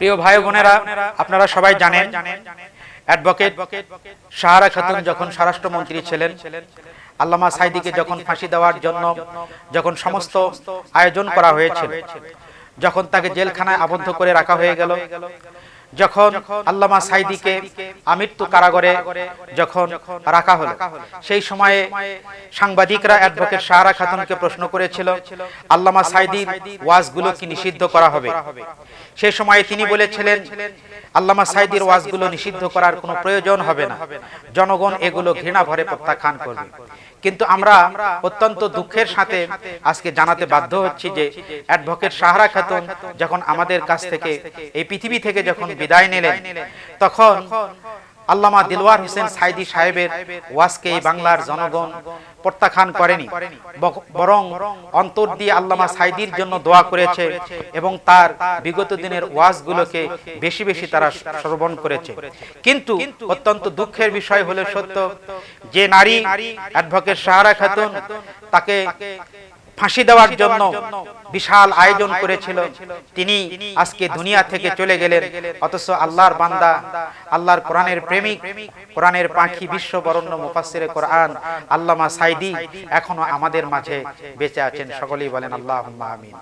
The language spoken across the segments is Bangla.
প্রিয় ভাই বোনেরা, আপনারা সবাই জানেন, অ্যাডভোকেট সাহারা খাতুন যখন স্বরাষ্ট্রমন্ত্রী ছিলেন, আল্লামা সাইদিকে যখন ফাঁসি দেওয়ার জন্য যখন সমস্ত আয়োজন করা হয়েছিল, যখন তাকে জেলখানায় আবদ্ধ করে রাখা হয়ে গেল যখন আল্লামা সাইদিকে আমৃত্যু কারাগারে যখন রাখা হলো সেই সময়ে সাংবাদিকরা অ্যাডভোকেট সাহারা খাতুনকে প্রশ্ন করেছিল আল্লামা সাইদির ওয়াজগুলো কি নিষিদ্ধ করা হবে? সেই সময়ে তিনি বলেছিলেন আল্লামা সাইদির ওয়াজগুলো নিষিদ্ধ করার কোনো প্রয়োজন হবে না। জনগণ এগুলো ঘৃণা ভরে প্রত্যাখ্যান করবে। কিন্তু আমরা অত্যন্ত দুঃখের সাথে আজকে জানাতে বাধ্য হচ্ছি যে অ্যাডভোকেট সাহারা খাতুন যখন আমাদের কাছ থেকে এই পৃথিবী থেকে যখন বিদায় নিলেন, তখন আল্লামা দিলওয়ার হোসেন সাইদি সাহেবের ওয়াজকে বাংলার জনগণ প্রত্যাখ্যান করেনি। বরং অন্তর দিয়ে আল্লামা সাইদির জন্য দোয়া করেছে এবং তার বিগত দিনের ওয়াজগুলোকে বেশি বেশি তারা শ্রবণ করেছে। কিন্তু অত্যন্ত দুঃখের বিষয় হলো সত্য যে নারী অ্যাডভোকেট সাহারা খাতুন তাকে ফাঁসি দেওয়ার জন্য বিশাল আয়োজন করেছিল। তিনি আজকে দুনিয়া থেকে চলে গেলেন। অথচ আল্লাহর বান্দা, আল্লাহর কোরআনের প্রেমিক, কোরআনের পাখি বিশ্ব বরণ্য মুফাসসিরে কোরআন আল্লামা সাইদি এখনও আমাদের মাঝে বেঁচে আছেন। সকলেই বলেন আল্লাহ আমিন।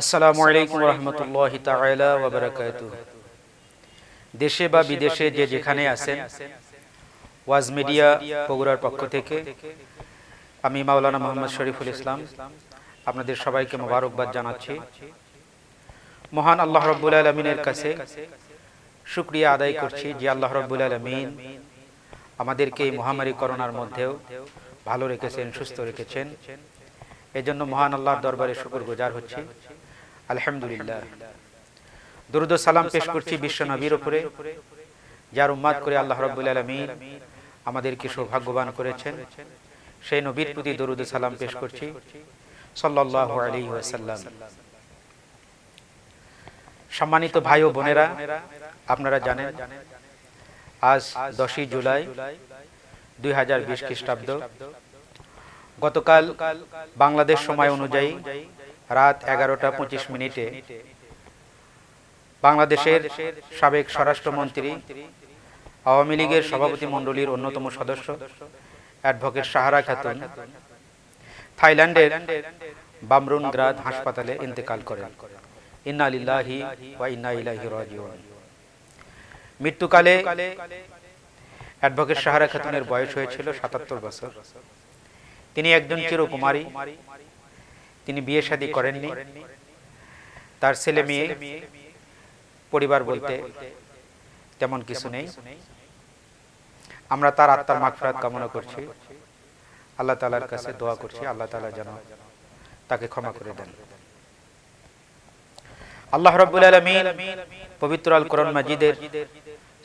আসসালামু আলাইকুম রহমতুল্লাহ তাআলা ওয়া বারাকাতুহু। দেশে বা বিদেশে যে যেখানে আছেন ওয়াজ মিডিয়া বগুড়ার পক্ষ থেকে আমি মাওলানা মোহাম্মদ শরীফুল ইসলাম। আপনাদের সবাইকে মোবারকবাদ জানাচ্ছি। মহান আল্লাহ রব্বুল আলমিনের কাছে শুক্রিয়া আদায় করছি যে আল্লাহ রব্বুল আলমিন আমাদেরকে এই মহামারী করোনার মধ্যেও ভালো রেখেছেন সুস্থ রেখেছেন। এজন্য মহান আল্লাহর দরবারে শুকর গুজার হচ্ছি। আলহামদুলিল্লাহ। দুরুদ সালাম পেশ করছি বিশ্ব নবীর উপরে। যার উম্মাদ করে আল্লাহ রব্বুল আলমিন আমাদেরকে সৌভাগ্যবান করেছেন। সেই নবীর প্রতি দরুদ সালাম পেশ করছি। সাল্লাল্লাহু আলাইহি ওয়াসাল্লাম। সম্মানিত ভাই ও বোনেরা আপনারা জানেন আজ দশই জুলাই দুই হাজার বিশ খ্রিস্টাব্দ। গতকাল বাংলাদেশ সময় অনুযায়ী রাত এগারোটা পঁচিশ মিনিটে বাংলাদেশের সাবেক স্বরাষ্ট্রমন্ত্রী, আওয়ামী লীগের সভাপতি মণ্ডলীর অন্যতম সদস্য, অ্যাডভোকেট সাহারা খাতুন, থাইল্যান্ডের বামরুন গ্রাদ হাসপাতালে ইন্তেকাল করেন। ইন্না ওয়া ইন্না ইলাইহি রাজিউন। মৃত্যুকালে অ্যাডভোকেট সাহারা খাতুনের বয়স হয়েছিল সাতাত্তর বছর। তিনি একজন চিরকুমারী। তিনি বিয়ে শাদী করেননি। তার ছেলে মেয়ে পরিবার বলতে তেমন কিছু নেই। আমরা তার আত্মার মাগফিরাত কামনা করছি। আল্লাহ তালার কাছে দোয়া করছি। আল্লাহ তালা যেন তাকে ক্ষমা করে দেন। আল্লাহ রব্বুল আলমিন পবিত্র আল কোরআন মাজিদের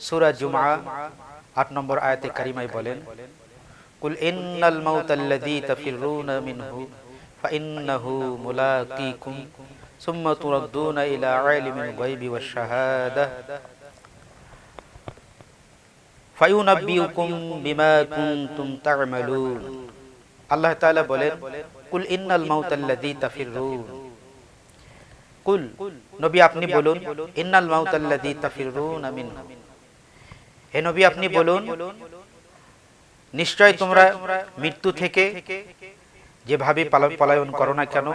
সূরা জুমআ আট নম্বর আয়াতে কারিমায় বলেন কুল ইন্নাল মাউতাল্লাযী তাফিরুনা মিনহু ফাইন্নাহু মুলাকীকুম সুম্মা তুরাদ্দুনা ইলা আলিমিল গায়বি ওয়াশ শাহাদা ফায়ুনাব্বিউকুম বিমা কুনতুম আল্লাহ তাআলা বলেন কুল ইন্নাল মাউতাল্লাযী তাফিরুন কুল নবী আপনি বলুন ইন্নাল মাউতাল্লাযী তাফিরুনা মিনহু হে নবী আপনি বলুন নিশ্চয় তোমরা মৃত্যু থেকে যেভাবে পলায়ন করো না কেন?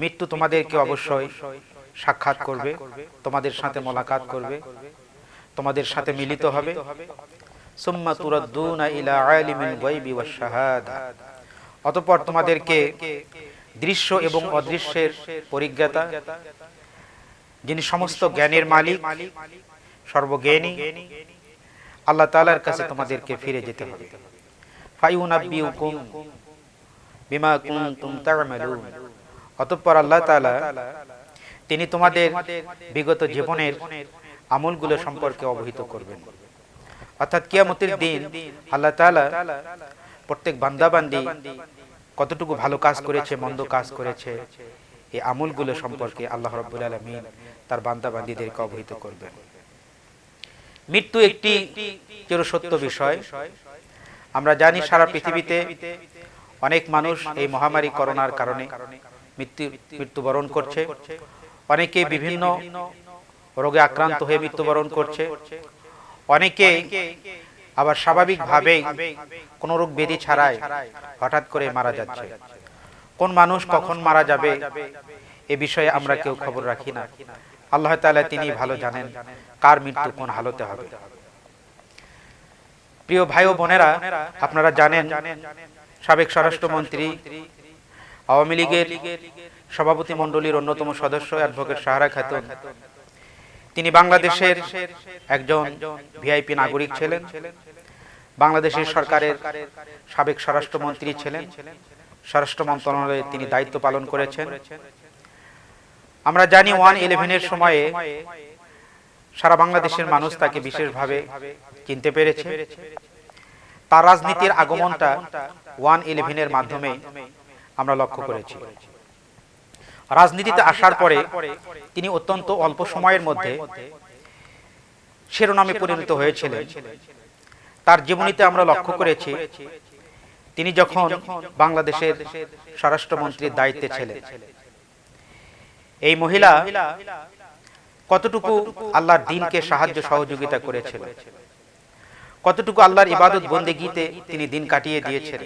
মৃত্যু তোমাদেরকে অবশ্যই সাক্ষাৎ করবে, তোমাদের সাথে মোলাকাত করবে, তোমাদের সাথে মিলিত হবে। শাহাদা। অতঃপর তোমাদেরকে দৃশ্য এবং অদৃশ্যের পরিজ্ঞাতা, যিনি সমস্ত জ্ঞানের মালিক, সর্বজ্ঞানী, আল্লাহ তাআলার কাছে তোমাদেরকে ফিরে যেতে হবে। ফায়ুনাব্বিউকুম বিমা কুনতুম তা'মালুন। অতঃপর আল্লাহ তাআলা তিনি তোমাদের বিগত জীবনের আমলগুলো সম্পর্কে অবহিত করবেন। অর্থাৎ কিয়ামতের দিন আল্লাহ তাআলা প্রত্যেক বান্দাবান্দি কতটুকু ভালো কাজ করেছে, মন্দ কাজ করেছে, এই আমলগুলো সম্পর্কে আল্লাহ রাব্বুল আলামিন তার বান্দাবান্দিদেরকে অবহিত করবেন। মৃত্যু একটি চিরসত্য বিষয়। আমরা জানি সারা পৃথিবীতে অনেক মানুষ এই মহামারী করোনার কারণে মৃত্যু মৃত্যুবরণ করছে। অনেকে বিভিন্ন রোগে আক্রান্ত হয়ে মৃত্যুবরণ করছে। অনেকে আবার স্বাভাবিকভাবেই কোনো রোগ ব্যাধি ছাড়াই হঠাৎ করে মারা যাচ্ছে। কোন মানুষ কখন মারা যাবে? এ বিষয়ে আমরা কেউ খবর রাখি না। আল্লাহ তাআলা তিনি ভালো জানেন কার মৃত্যু কোন হালতে হবে। প্রিয় ভাই ও বোনেরা আপনারা জানেন সাবেক স্বরাষ্ট্রমন্ত্রী আওয়ামী লীগের সভাপতি মণ্ডলীর অন্যতম সদস্য অ্যাডভোকেট সাহারা খাতুন। তিনি বাংলাদেশের একজন ভিআইপি নাগরিক ছিলেন। বাংলাদেশের সরকারের সাবেক স্বরাষ্ট্রমন্ত্রী ছিলেন। স্বরাষ্ট্র মন্ত্রণালয়ে তিনি দায়িত্ব পালন করেছেন। আমরা জানি ওয়ান ইলেভেনের সময়ে সারা বাংলাদেশের মানুষ তাকে বিশেষভাবে চিনতে পেরেছে। তার রাজনীতির আগমনটা ওয়ান ইলেভেনের মাধ্যমে আমরা লক্ষ্য করেছি। রাজনীতিতে আসার পরে তিনি অত্যন্ত অল্প সময়ের মধ্যে শিরোনামে পরিণত হয়েছিলেন। তার জীবনীতে আমরা লক্ষ্য করেছি তিনি যখন বাংলাদেশের স্বরাষ্ট্রমন্ত্রীর দায়িত্বে ছিলেন। এই মহিলা কতটুকু আল্লাহর দিনকে সাহায্য সহযোগিতা করেছিল কতটুকু আল্লাহর ইবাদত বন্দেগীতে তিনি দিন কাটিয়ে দিয়েছেন।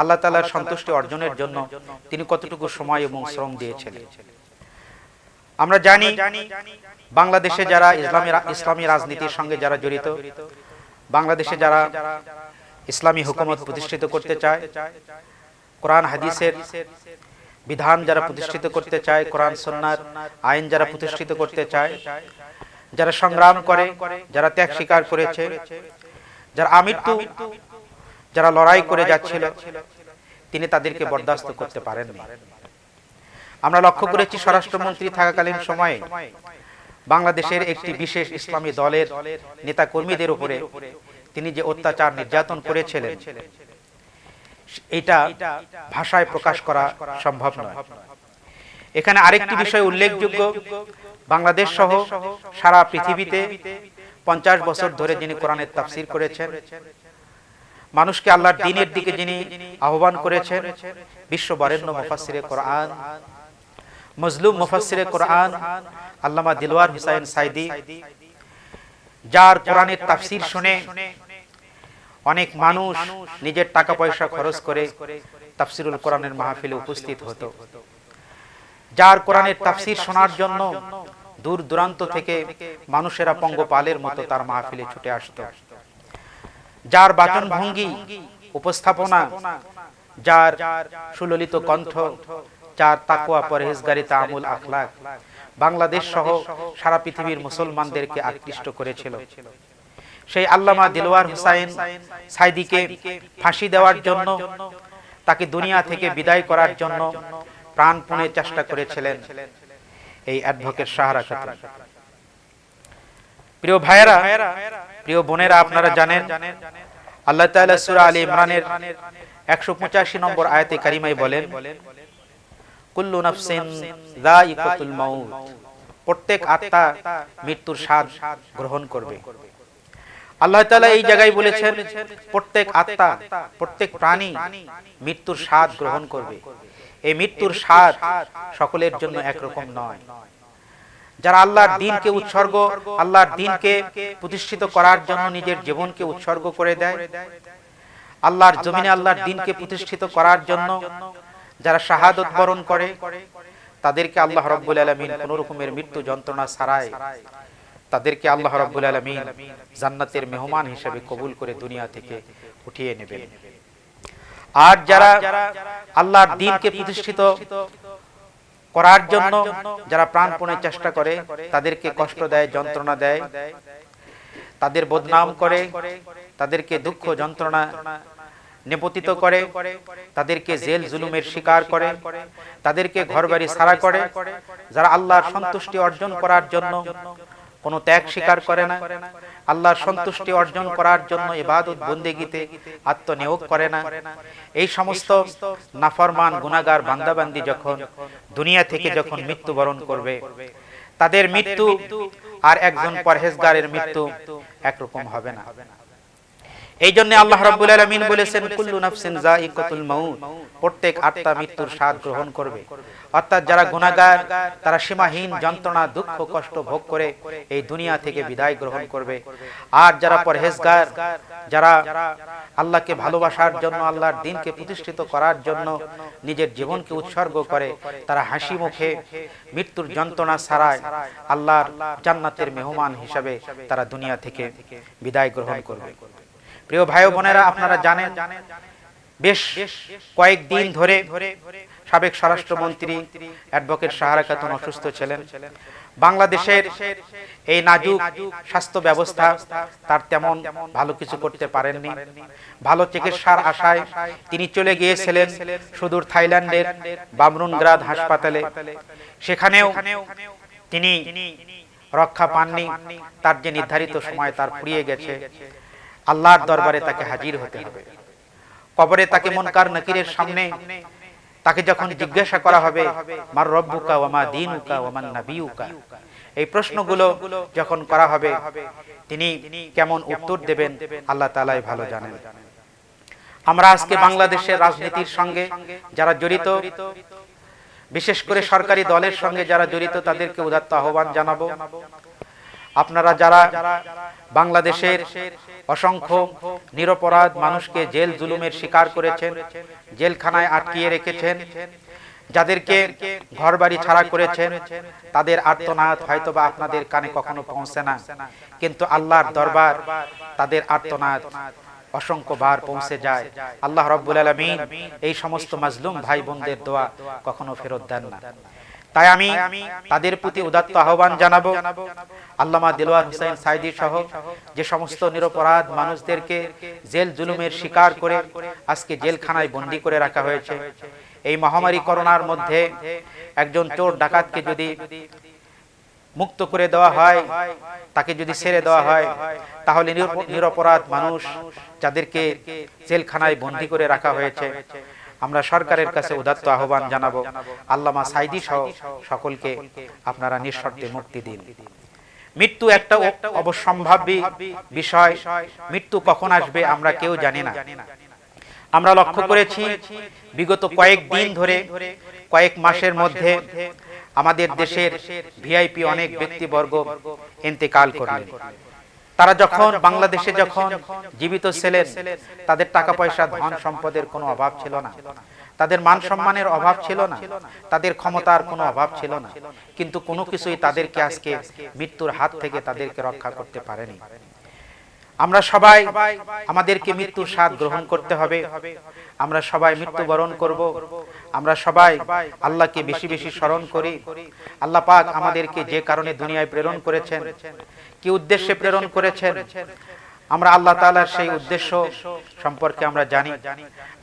আল্লাহ তালার সন্তুষ্টি অর্জনের জন্য তিনি কতটুকু সময় এবং শ্রম দিয়েছেন। আমরা জানি বাংলাদেশে যারা ইসলামী ইসলামী রাজনীতির সঙ্গে যারা জড়িত। বাংলাদেশে যারা ইসলামী হুকুমত প্রতিষ্ঠিত করতে চায় কোরআন হাদিসের বিধান যারা প্রতিষ্ঠিত করতে চায় কোরআন সন্ন্যার আইন যারা প্রতিষ্ঠিত করতে চায় যারা সংগ্রাম করে যারা ত্যাগ স্বীকার করেছে যারা আমৃত্যু, যারা লড়াই করে যাচ্ছিল, তিনি তাদেরকে বরদাস্ত করতে পারেননি। আমরা লক্ষ্য করেছি স্বরাষ্ট্রমন্ত্রী থাকাকালীন সময়ে বাংলাদেশের একটি বিশেষ ইসলামী দলের নেতা কর্মীদের উপরে তিনি যে অত্যাচার নির্যাতন করেছিলেন, এটা ভাষায় প্রকাশ করা সম্ভব নয়। এখানে আরেকটি বিষয় উল্লেখযোগ্য, বাংলাদেশ সহ সারা পৃথিবীতে পঞ্চাশ বছর ধরে যিনি কোরআনের তাফসির করেছেন, মানুষকে আল্লাহর দিনের দিকে যিনি আহ্বান করেছেন বিশ্ব বরেণ্য মুফাসিরে কোরআন, মজলুম মুফাসিরে কোরআন, আল্লামা দিলওয়ার হুসাইন সাইদি, যার কোরআনের তাফসির শুনে অনেক মানুষ নিজের টাকা পয়সা খরচ করে তাফসিরুল কোরআনের মাহফিলে উপস্থিত হতো। যার কোরআনের তাফসির শোনার জন্য দূর দূরান্ত থেকে মানুষেরা পঙ্গপালের মতো তার মাহফিলে ছুটে আসত। যার বাচন ভঙ্গি উপস্থাপনা যার সুললিত কণ্ঠ যার তাকুয়া পরহেজগারি তামুল আখলাক। বাংলাদেশ সহ সারা পৃথিবীর মুসলমানদেরকে আকৃষ্ট করেছিল। সেই আল্লামা দিলওয়ার হুসাইন সাইদিকে ফাঁসি দেওয়ার জন্য তাকে দুনিয়া থেকে বিদায় করার জন্য প্রাণপণে চেষ্টা করেছিলেন। এই অ্যাডভোকেট সাহারা খাতুন প্রিয় ভাইয়েরা প্রিয় বোনেরা আপনারা জানেন আল্লাহ তাআলা সূরা আলী ইমরানের 185 নম্বর আয়াতে কারিমায় বলেন কুল্লু নাফসিন যায়িকাতুল মাউত। প্রত্যেক আত্মা মৃত্যুর স্বাদ গ্রহণ করবে। আল্লাহ তাআলা এই জায়গায় বলেছেন প্রত্যেক আত্মা প্রত্যেক প্রাণী মৃত্যুর স্বাদ গ্রহণ করবে। এই মৃত্যুর স্বাদ সকলের জন্য একরকম নয়। যারা আল্লাহর দিনকে উৎসর্গ আল্লাহর দিনকে প্রতিষ্ঠিত করার জন্য নিজের জীবনকে উৎসর্গ করে দেয়। আল্লাহর জমিনে আল্লাহর দিনকে প্রতিষ্ঠিত করার জন্য যারা শাহাদত বরণ করে তাদেরকে আল্লাহ রব্বুল আলমিন কোন রকমের মৃত্যু যন্ত্রণা ছাড়াই তাদেরকে আল্লাহ রব্বুল আলমিন জান্নাতের মেহমান হিসেবে কবুল করে দুনিয়া থেকে উঠিয়ে নেবেন। আর যারা আল্লাহর দিনকে প্রতিষ্ঠিত করার জন্য যারা প্রাণপণে চেষ্টা করে তাদেরকে কষ্ট দেয় যন্ত্রণা দেয় তাদের বদনাম করে তাদেরকে দুঃখ যন্ত্রণা নিপতিত করে তাদেরকে জেল জুলুমের শিকার করে তাদেরকে ঘরবাড়ি সারা করে যারা আল্লাহর সন্তুষ্টি অর্জন করার জন্য কোনো ত্যাগ স্বীকার করে না। আল্লাহর সন্তুষ্টি অর্জন করার জন্য ইবাদত, বন্দেগীতে আত্মনিয়োগ করে না। এই সমস্ত নাফরমান গুণাগার বান্দাবান্দি যখন দুনিয়া থেকে যখন মৃত্যুবরণ করবে, তাদের মৃত্যু আর একজন পরহেজগারের মৃত্যু একরকম হবে না। এই জন্য আল্লাহ রাব্বুল আলামিন বলেছেন, কুল্লু নাফসিন যায়িকাতুল মাউত। প্রত্যেক আত্মা মৃত্যুর স্বাদ গ্রহণ করবে। অর্থাৎ যারা গুনাহগার, তারা সীমাহীন যন্ত্রণা, দুঃখ, কষ্ট ভোগ করে এই দুনিয়া থেকে বিদায় গ্রহণ করবে। আর যারা পরহেজগার, যারা আল্লাহকে ভালোবাসার জন্য, আল্লাহর দিনকে প্রতিষ্ঠিত করার জন্য নিজের জীবনকে উৎসর্গ করে, তারা হাসি মুখে মৃত্যুর যন্ত্রণা ছাড়ায় আল্লাহর জান্নাতের মেহমান হিসাবে তারা দুনিয়া থেকে বিদায় গ্রহণ করবে। প্রিয় ভাই বোনেরা, আপনারা জানেন, বেশ কয়েকদিন ধরে সাবেক স্বরাষ্ট্রমন্ত্রী অ্যাডভোকেট সাহারা খাতুন অসুস্থ ছিলেন। বাংলাদেশের এই নাজুক স্বাস্থ্য ব্যবস্থা তার তেমন ভালো কিছু করতে পারেননি। ভালো চিকিৎসার আশায় তিনি চলে গিয়েছিলেন সুদূর থাইল্যান্ডের বামরুনগ্রাদ হাসপাতালে। সেখানেও তিনি রক্ষা পাননি। তার যে নির্ধারিত সময় তার ফুরিয়ে গেছে। আল্লাহর দরবারে তাকে হাজির হতে হবে। কবরে তাকে মনকার নকিরের সামনে তাকে যখন জিজ্ঞাসা করা হবে, মার রব্বুকা ওয়ামা দিনুকা ওয়ামান নাবিউকা? এই প্রশ্নগুলো যখন করা হবে, তিনি কেমন উত্তর দেবেন আল্লাহ তাআলাই ভালো জানেন। আমরা আজকে বাংলাদেশের রাজনীতির সঙ্গে যারা জড়িত, বিশেষ করে সরকারি দলের সঙ্গে যারা জড়িত, তাদেরকে উদাত্ত আহ্বান জানাব। আপনারা যারা বাংলাদেশের অসংখ্য নিরপরাধ মানুষকে জেল জুলুমের শিকার করেছেন, জেলখানায় আটকিয়ে রেখেছেন, যাদেরকে ঘর বাড়ি ছাড়া করেছেন, তাদের আর্তনাদ হয়তো বা আপনাদের কানে কখনো পৌঁছে না। কিন্তু আল্লাহর দরবার তাদের আর্তনাদ অসংখ্য বার পৌঁছে যায়। আল্লাহ রব্বুল আলমিন এই সমস্ত মাজলুম ভাই বোনদের দোয়া কখনো ফেরত দেন না। তাই আমি তাদের প্রতি উদাত্ত আহ্বান জানাব। আল্লামা দিলওয়ার হুসাইন সাইদি সহ যে সমস্ত নিরপরাধ মানুষদেরকে জেল জুলুমের শিকার করে আজকে জেলখানায় বন্দি করে রাখা হয়েছে, এই মহামারী করোনার মধ্যে একজন চোর ডাকাতকে যদি মুক্ত করে দেওয়া হয়, তাকে যদি ছেড়ে দেওয়া হয়, তাহলে নিরপরাধ মানুষ যাদেরকে জেলখানায় বন্দি করে রাখা হয়েছে আমরা সরকারের কাছে উদাত্ত আহ্বান জানাব। আল্লামা সাইদি সহ সকলকে আপনারা নিঃশর্তে মুক্তি দিন। মৃত্যু একটা অবসম্ভাবী বিষয়। মৃত্যু কখন আসবে আমরা কেউ জানি না। আমরা লক্ষ্য করেছি বিগত কয়েক দিন ধরে কয়েক মাসের মধ্যে আমাদের দেশের ভিআইপি অনেক ব্যক্তিবর্গ ইন্তেকাল করলেন। তারা যখন বাংলাদেশে যখন জীবিত ছিলেন তাদের টাকা পয়সা ধন সম্পদের কোনো অভাব ছিল না। তাদের মান সম্মানের অভাব ছিল না। তাদের ক্ষমতার কোনো অভাব ছিল না। কিন্তু কোনো কিছুই তাদেরকে আজকে মৃত্যুর হাত থেকে তাদেরকে রক্ষা করতে পারেনি। আমরা সবাই আমাদেরকে মৃত্যুর স্বাদ গ্রহণ করতে হবে। আমরা সবাই মৃত্যুবরণ করব। আমরা সবাই আল্লাহকে বেশি বেশি স্মরণ করি। আল্লাহ পাক আমাদেরকে যে কারণে দুনিয়ায় প্রেরণ করেছেন, কি উদ্দেশ্যে প্রেরণ করেছেন, আমরা আল্লাহ তালার সেই উদ্দেশ্য সম্পর্কে আমরা জানি।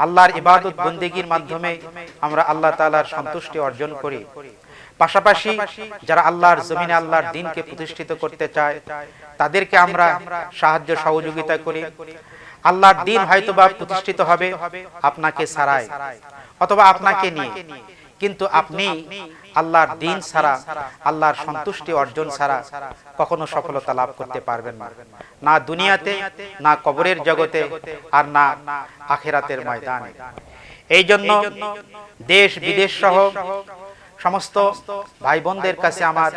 আল্লাহর ইবাদত বন্দিগির মাধ্যমে আমরা আল্লাহ তালার সন্তুষ্টি অর্জন করি। পাশাপাশি যারা আল্লাহর জমিনে আল্লাহর দিনকে প্রতিষ্ঠিত করতে চায়, তাদেরকে আমরা সাহায্য সহযোগিতা করি। আল্লাহর দিন হয়তো বা প্রতিষ্ঠিত হবে আপনাকে ছাড়ায় অথবা আপনাকে নিয়ে। কিন্তু আপনি আল্লাহর দিন ছাড়া আল্লাহর সন্তুষ্টি অর্জন ছাড়া কখনো সফলতা লাভ করতে পারবেন না। না। দুনিয়াতে না কবরের জগতে আর না আখেরাতের ময়দানে। এই জন্য দেশ বিদেশ সহ সমস্ত ভাই বোনদের কাছে আমার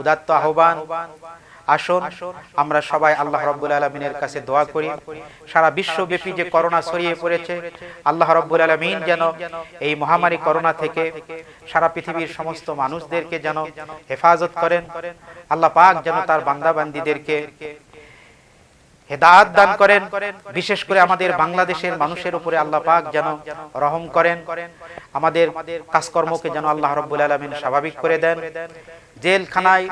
উদাত্ত আহ্বান। আসুন, আমরা সবাই আল্লাহ রব্বুল আলমিনের কাছে দোয়া করি। সারা বিশ্বব্যাপী যে করোনা ছড়িয়ে পড়েছে, আল্লাহ রব্বুল আলমিন যেন এই মহামারী করোনা থেকে সারা পৃথিবীর সমস্ত মানুষদেরকে যেন হেফাজত করেন। আল্লাহ পাক যেন তার বান্দাবান্দিদেরকে হেদায়ত দান করেন। বিশেষ করে আমাদের বাংলাদেশের মানুষের উপরে আল্লাহ পাক যেন রহম করেন। আমাদের কাজকর্মকে যেন আল্লাহ রব্বুল আলমিন স্বাভাবিক করে দেন। জেলখানায়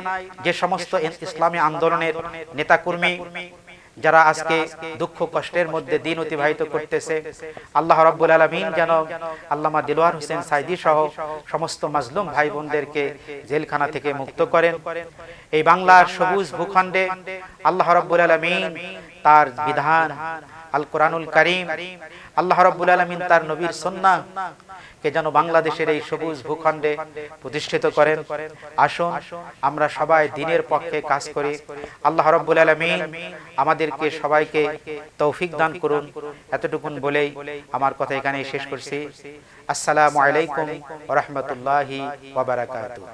যে সমস্ত ইসলামী আন্দোলনের নেতাকর্মী, যারা আজকে দুঃখ কষ্টের মধ্যে দিন অতিবাহিত করতেছে, আল্লাহ রাব্বুল আলামিন যেন আল্লামা দিলওয়ার হোসেন সাইদি সহ সমস্ত মাজলুম ভাই বোনদেরকে জেলখানা থেকে মুক্ত করেন। এই বাংলার সবুজ ভূখণ্ডে আল্লাহ রাব্বুল আলামিন তার বিধান আল কোরআনুল করিম। আল্লাহ রাব্বুল আলামিন তার নবীর সুন্নাহ কে যেন বাংলাদেশের এই সবুজ ভূখণ্ডে প্রতিষ্ঠিত করেন। আসুন, আমরা সবাই দিনের পক্ষে কাজ করি। আল্লাহ রাব্বুল আলামিন আমাদেরকে সবাইকে তৌফিক দান করুন। এতটুকুন বলেই আমার কথা এখানেই শেষ করছি। আসসালামু আলাইকুম রাহমাতুল্লাহি